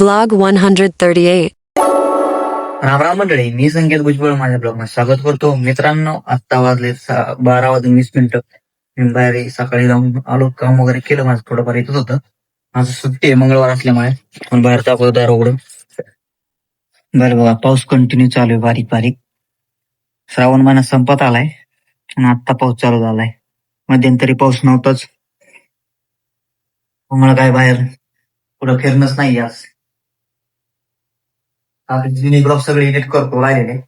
Vlog 138. Ram Ram मंडळी मी संकेत भुजबळ माझ्या ब्लॉगमध्ये स्वागत करतो. मित्रांनो आत्ता वाजले बारा वाजून वीस मिनिटं. मी बाहेर सकाळी जाऊन आलो काम वगैरे केलं माझं थोडंफार येतच होतं. माझं सुट्टी आहे मंगळवार असल्यामुळे. पण बाहेर दाखवतो दार उघडून. बरं बघा पाऊस कंटिन्यू चालू आहे बारीक बारीक. श्रावण महिना संपत आलाय आणि आत्ता पाऊस चालू झालाय. मध्यंतरी पाऊस नव्हताच. मला काय बाहेर पुढं फिरणंच नाही आज. आपले जुने ब्लॉग सगळे एडिट करतो राहिलेले.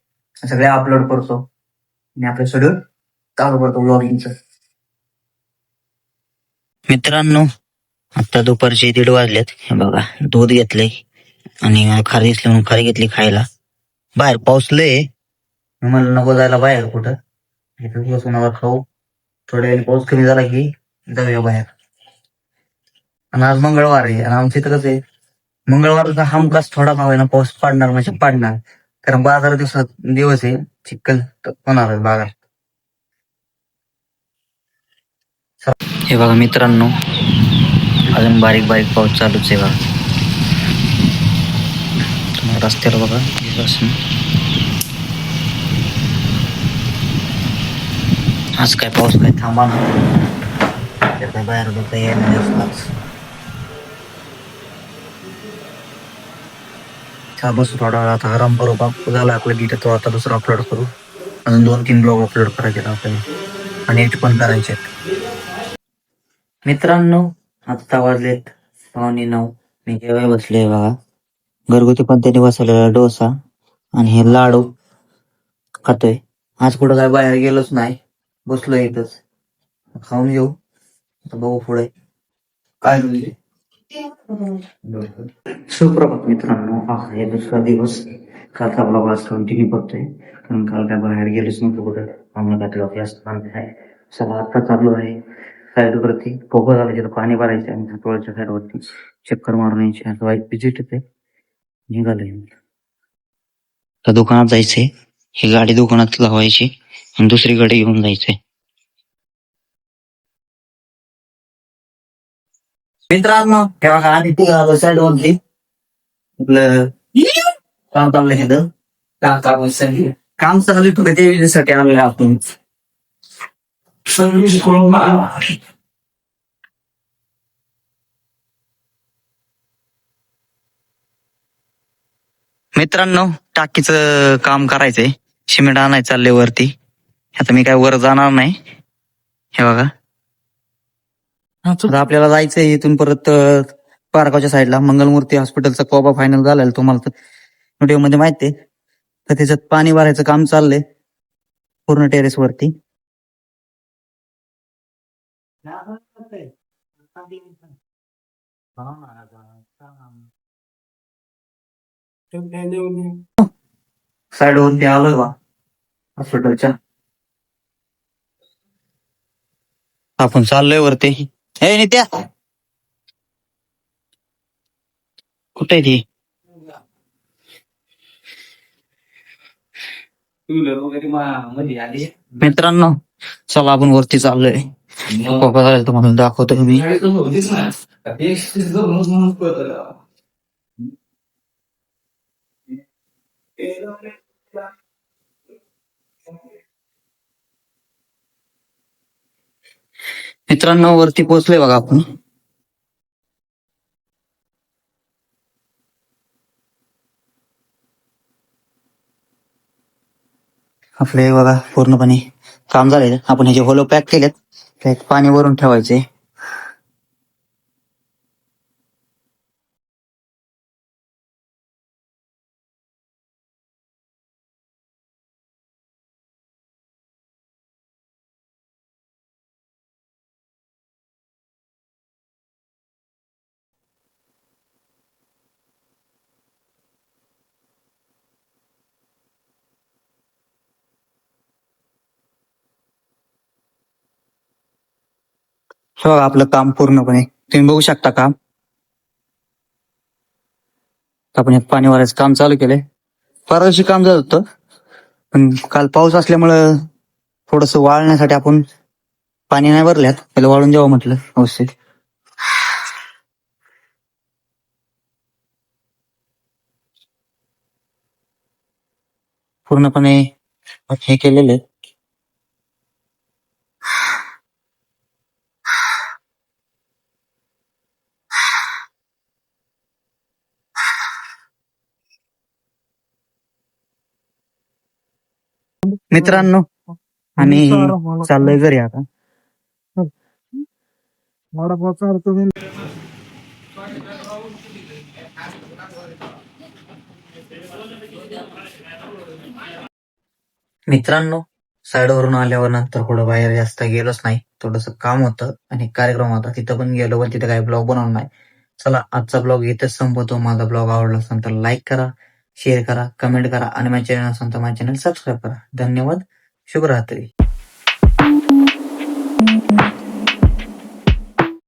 सगळे अपलोड करतो. आणि आपलं शेड्यूल चालू करतो ब्लॉगिंगच मित्रांनो आता दुपारचे दीड वाजलेत. हे बघा दूध घेतले आणि खारी दिसली म्हणून खारी घेतली खायला. बाहेर पाऊस लय मी म्हणलं नको जायला बाहेर कुठं? इथं बसून खाऊ. थोड्या वेळाने पाऊस कमी झाला की जाऊया बाहेर. आणि आज मंगळवार आहे. आणि आमच्या इथं कसं आहे? मंगळवारचा हमखास थोडा भाव आहे ना पाऊस पडणार म्हणजे पडणार. कारण बाजार दिवसात दिवस आहे चिखल तर होणार बाजार. हे बघा मित्रांनो अजून बारीक बारीक पाऊस चालूच आहे बघा. तुम्हाला रस्त्याला बघा दिसत आज काय पाऊस काय थांबा ना. बाहेर बघता येणार हा बस थोडा वेळ. आता आराम करू बाप झाला. आपलं गीत तो आता दुसरा अपलोड करू. अजून दोन तीन ब्लॉग अपलोड करायचे आपल्याला. आणि एडिट पण करायचे आहेत मित्रांनो आत्ता वाजलेत पावणे नऊ. मी जेवाय बसले बघा. घरगुती पद्धतीने बसवलेला डोसा आणि हे लाडू खातोय. आज कुठं काय बाहेर गेलोच नाही. बसलो इथंच. खाऊन घेऊ. आता बघू पुढे. काय म्हणजे सुप्रभात मित्रांनो हा हे दुसरा दिवस. कालचा ब्लॉग आज कंटिन्यू करतोय. कारण काल काय बाहेर गेलोच नव्हतं कुठं. आम्हाला काय अभ्यास आहे सगळं आता चालू आहे. साईडवरती पोकं झालं तिथं पाणी भरायचं आणि हातवळच्या साईडवरती चक्कर मारून यायची. असं वाईट विजिट येते निघालोय त्या दुकानात जायचंय. ही गाडी दुकानात लावायची आणि दुसरी गाडी घेऊन जायचंय. मित्रांनो तेव्हा का आधी ती आलो साईड वरती आपलं काम चाललंय तिथं काम चालू काम चालू आहे ते विजेसाठी आलोय आपण मित्रांनो टाकीचं काम करायचंय. सिमेंट आणायचं चाललंय वरती. आता मी काय वर जाणार नाही. हे बघा. आता आपल्याला जायचंय इथून परत अं, पारगावच्या साईडला. मंगलमूर्ती हॉस्पिटलचा कोबा फायनल झालेला तुम्हाला तर व्हिडिओमध्ये माहिती आहे तर त्याच्यात पाणी भरायचं काम चाललंय पूर्ण टेरेस वरती. साईड वरती आलोय बा हॉस्पिटलच्या. आपण चाललोय वरती. हे नित्या. कुठे आहे ती? मित्रांनो चला आपण वरती चाललोय. तुम्हाला दाखवतोय मी. मित्रांनो वरती पोहोचले बघा आपण. आपले बघा पूर्णपणे काम झालेलं. आपण ह्याचे होलो पॅक केलेत त्यात पाणी वरून ठेवायचे. हे बघा आपलं काम पूर्णपणे. तुम्ही बघू शकता काम आपण पाणी वारायचं काम चालू केलंय. परवाशी काम झालं होतं पण काल पाऊस असल्यामुळं थोडस वाळण्यासाठी आपण पाणी नाही भरल्यात. त्याला वाळून जावं म्हटलं अवश्य पूर्णपणे हे केलेले मित्रांनो आणि चाललोय घरी आता. मित्रांनो साईडवरून आल्यावर नंतर पुढं बाहेर जास्त गेलोच नाही. थोडस काम होतं आणि कार्यक्रम होता. तिथं पण गेलो पण तिथं काही ब्लॉग बनवला नाही. चला आजचा ब्लॉग इथेच संपवतो. माझा ब्लॉग आवडला असेल तर लाईक करा. शेअर करा कमेंट करा आणि माझ्या चॅनल असेल तर माझ्या चॅनल सबस्क्राईब करा. धन्यवाद. शुभरात्री